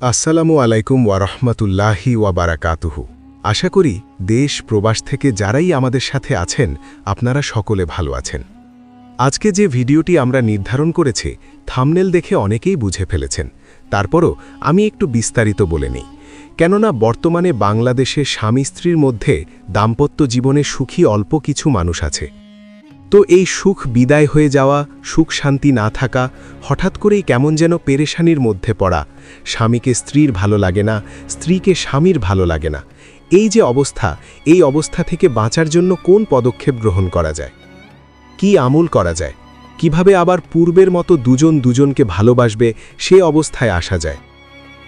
আসসালামু আলাইকুম ওয়ারহমতুল্লাহি ওয়াবারাকাতুহু আশা করি দেশ, প্রবাস থেকে যারাই আমাদের সাথে আছেন, আপনারা সকলে ভালো আছেন। আজকে যে ভিডিওটি আমরা নির্ধারণ করেছি, থামনেল দেখে অনেকেই বুঝে ফেলেছেন। তারপরও আমি একটু বিস্তারিত বলে নিই। কেননা বর্তমানে বাংলাদেশে স্বামী স্ত্রীর মধ্যে দাম্পত্য জীবনে সুখী অল্প কিছু মানুষ আছে। তো এই সুখ বিদায় হয়ে যাওয়া, সুখ শান্তি না থাকা, হঠাৎ করেই কেমন যেন পেরেশানির মধ্যে পড়া। স্বামীকে স্ত্রীর ভালো লাগে না, স্ত্রীকে স্বামীর ভালো লাগে না। এই যে অবস্থা, এই অবস্থা থেকে বাঁচার জন্য কোন পদক্ষেপ গ্রহণ করা যায়? কি আমল করা যায়? কীভাবে আবার পূর্বের মতো দুজন দুজনকে ভালোবাসবে, সে অবস্থায় আসা যায়?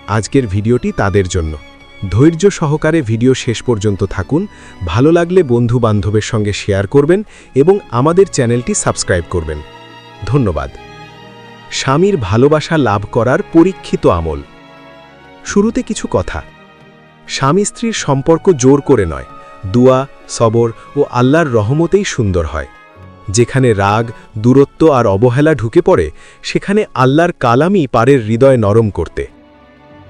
আজকের ভিডিওটি তাদের জন্য। ধৈর্য সহকারে ভিডিও শেষ পর্যন্ত থাকুন, ভালো লাগলে বন্ধু বান্ধবের সঙ্গে শেয়ার করবেন এবং আমাদের চ্যানেলটি সাবস্ক্রাইব করবেন। ধন্যবাদ। স্বামীর ভালোবাসা লাভ করার পরীক্ষিত আমল। শুরুতে কিছু কথা। স্বামী স্ত্রীর সম্পর্ক জোর করে নয়, দুয়া, সবর ও আল্লাহর রহমতেই সুন্দর হয়। যেখানে রাগ, দূরত্ব আর অবহেলা ঢুকে পড়ে, সেখানে আল্লাহর কালামই পারের হৃদয় নরম করতে।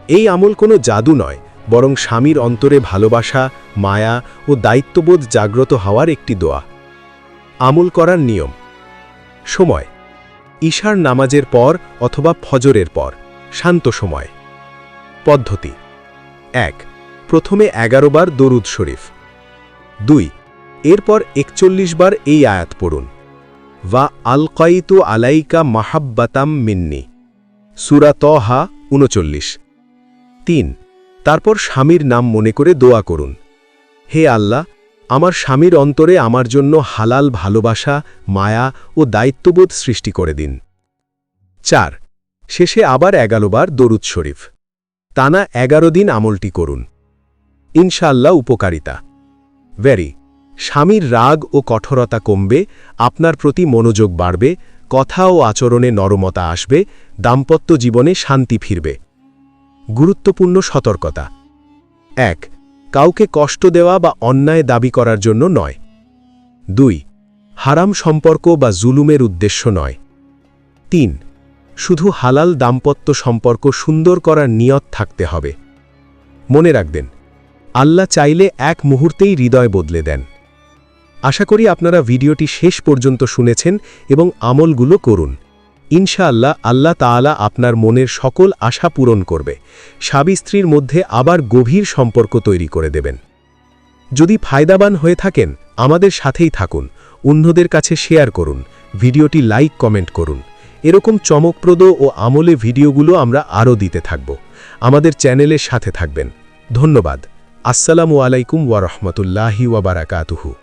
এই আমল কোনো জাদু নয় বরং স্বামীর অন্তরে ভালোবাসা, মায়া ও দায়িত্ববোধ জাগ্রত হওয়ার একটি দোয়া। আমল করার নিয়ম। সময়। ঈশার নামাজের পর অথবা ফজরের পর। শান্ত সময়। পদ্ধতি। এক, প্রথমে এগারো বার দরুদ শরীফ। দুই, এরপর একচল্লিশ বার এই আয়াত পড়ুন। ওয়া আলকাইতু আলাইকা মাহাব্বাতাম মিন্নি। সুরা তহা উনচল্লিশ তিন তারপর স্বামীর নাম মনে করে দোয়া করুন। হে আল্লাহ, আমার স্বামীর অন্তরে আমার জন্য হালাল ভালোবাসা, মায়া ও দায়িত্ববোধ সৃষ্টি করে দিন। চার, শেষে আবার এগারো বার দরুদ শরীফ। টানা এগারো দিন আমলটি করুন। ইনশাল্লাহ উপকারিতা। ভেরি, স্বামীর রাগ ও কঠোরতা কমবে, আপনার প্রতি মনোযোগ বাড়বে, কথা ও আচরণে নরমতা আসবে, দাম্পত্য জীবনে শান্তি ফিরবে। গুরুত্বপূর্ণ সতর্কতা। এক, কাউকে কষ্ট দেওয়া বা অন্যায় দাবি করার জন্য নয়। দুই, হারাম সম্পর্ক বা জুলুমের উদ্দেশ্য নয়। তিন, শুধু হালাল দাম্পত্য সম্পর্ক সুন্দর করার নিয়ত থাকতে হবে। মনে রাখবেন, আল্লাহ চাইলে এক মুহূর্তেই হৃদয় বদলে দেন। আশা করি আপনারা ভিডিওটি শেষ পর্যন্ত শুনেছেন এবং আমলগুলো করুন। ইনশাআল্লাহ আল্লাহ তাআলা আপনার মনের সকল আশা পূরণ করবে। স্বামী স্ত্রীর মধ্যে আবার গভীর সম্পর্ক তৈরি করে দেবেন। যদি ফায়দাবান হয়ে থাকেন, আমাদের সাথেই থাকুন। অন্যদের কাছে শেয়ার করুন। ভিডিওটি লাইক, কমেন্ট করুন। এরকম চমকপ্রদ ও আমলে ভিডিওগুলো আমরা আরও দিতে থাকব। আমাদের চ্যানেলের সাথে থাকবেন। ধন্যবাদ। আসসালামু আলাইকুম ওয়ারহমতুল্লাহি ওয়াবারাকাতুহু